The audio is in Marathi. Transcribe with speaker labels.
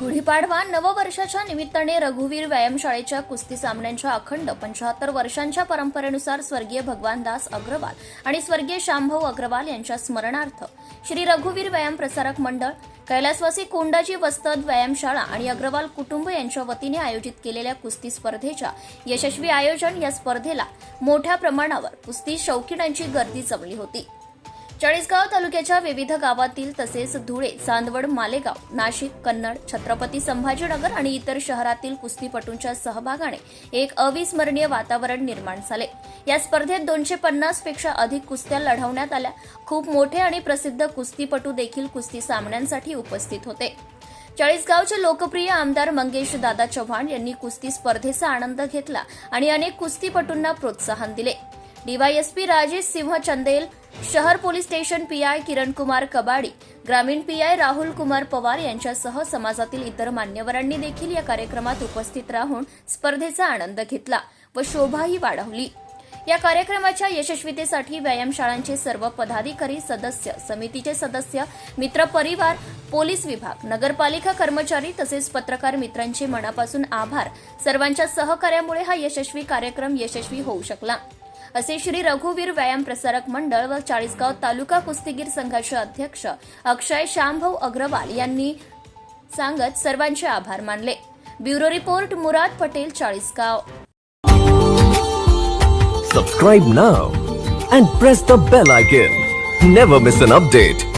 Speaker 1: गुढीपाडवा नववर्षाच्या निमित्ताने रघुवीर व्यायामशाळेच्या कुस्ती सामन्यांच्या अखंड पंचाहत्तर वर्षांच्या परंपरेनुसार स्वर्गीय भगवानदास अग्रवाल आणि स्वर्गीय शांभव अग्रवाल यांच्या स्मरणार्थ श्री रघुवीर व्यायाम प्रसारक मंडळ कैलासवासी कोंडाजी वस्तद व्यायामशाळा आणि अग्रवाल कुटुंब यांच्या वतीने आयोजित केलेल्या कुस्ती स्पर्धेच्या यशस्वी आयोजन या स्पर्धेला मोठ्या प्रमाणावर कुस्ती शौकीनांची गर्दी जमली होती. चाळीसगाव तालुक्याच्या विविध गावातील तसेच धुळे चांदवड मालेगाव नाशिक कन्नड छत्रपती संभाजीनगर आणि इतर शहरातील कुस्तीपटूंच्या सहभागाने एक अविस्मरणीय वातावरण निर्माण झाले. या स्पर्धेत दोनशे पन्नासपेक्षा अधिक कुस्त्या लढवण्यात आल्या. खूप मोठे आणि प्रसिद्ध कुस्तीपटू देखील कुस्ती सामन्यांसाठी उपस्थित होते. चाळीसगावचे लोकप्रिय आमदार मंगेश दादा चव्हाण यांनी कुस्ती स्पर्धेचा आनंद घेतला आणि अनेक कुस्तीपटूंना प्रोत्साहन दिले. डीवायएसपी राजेश सिंह चंदेल शहर police station PI Kiran Kumar Kabadi ग्रामीण पीआय राहुल कुमार पवार यांच्यासह समाजातील इतर मान्यवरांनी देखील या कार्यक्रमात उपस्थित राहून स्पर्धेचा आनंद घेतला व शोभाही वाढवली. या कार्यक्रमाच्या यशस्वीतेसाठी व्यायामशाळांचे सर्व पदाधिकारी सदस्य समितीचे सदस्य मित्र परिवार पोलीस विभाग नगरपालिका कर्मचारी तसेच पत्रकार मित्रांचे मनापासून आभार. सर्वांच्या सहकार्यामुळे हा यशस्वी कार्यक्रम यशस्वी होऊ शकला. असे श्री रघुवीर व्यायाम प्रसारक मंडळ व चाळीसगाव तालुका कुस्तीगीर संघाचे अध्यक्ष अक्षय श्यामभाऊ अग्रवाल यांनी सांगत सर्वांचे आभार मानले. Bureau report Murad Patel Chalisgaon.
Speaker 2: Subscribe now and press the bell icon never miss an update